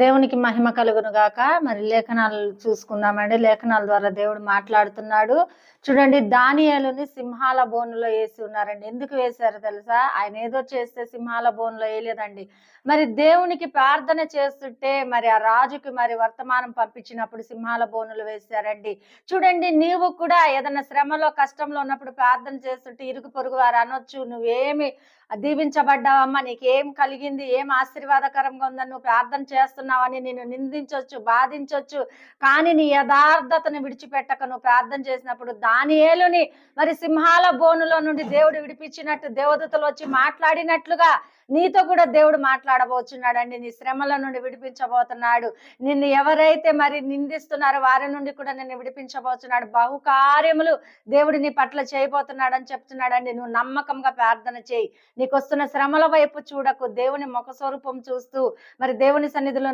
దేవునికి మహిమ కలుగును గాక. మరి లేఖనాలు చూసుకుందామండి. లేఖనాల ద్వారా దేవుడు మాట్లాడుతున్నాడు. చూడండి దానియేలుని సింహాల బోనులో వేసి ఉన్నారండి. ఎందుకు వేశారు తెలుసా? ఆయన ఏదో చేస్తే సింహాల బోనులో వేయలేదండి. మరి దేవునికి ప్రార్థన చేస్తుంటే మరి ఆ రాజుకి మరి వర్తమానం పంపించినప్పుడు సింహాల బోనులు వేశారండి. చూడండి నీవు కూడా ఏదైనా శ్రమలో కష్టంలో ఉన్నప్పుడు ప్రార్థన చేస్తుంటే ఇరుగు పొరుగు వారు అనొచ్చు. నువ్వేమి దీవించబడ్డావమ్మా నీకేం కలిగింది ఏం ఆశీర్వాదకరంగా ఉందని నువ్వు ప్రార్థన చేస్తున్నావని నేను నిందించవచ్చు బాధించవచ్చు కానీ నీ యథార్థతను విడిచిపెట్టక నువ్వు ప్రార్థన చేసినప్పుడు దానియేలుని మరి సింహాల బోనులో నుండి దేవుడు విడిపించినట్టు దేవదతలు వచ్చి మాట్లాడినట్లుగా నీతో కూడా దేవుడు మాట్లాడబోచున్నాడండి. నీ శ్రమల నుండి విడిపించబోతున్నాడు. నిన్ను ఎవరైతే మరి నిందిస్తున్నారో వారి నుండి కూడా నిన్ను విడిపించబోతున్నాడు బహుకార్యములు దేవుడు నీ పట్ల చేయబోతున్నాడు అని చెప్తున్నాడండి. నువ్వు నమ్మకంగా ప్రార్థన చేయి. నీకు వస్తున్న శ్రమల వైపు చూడకు. దేవుని ముఖ స్వరూపం చూస్తూ మరి దేవుని సన్నిధిలో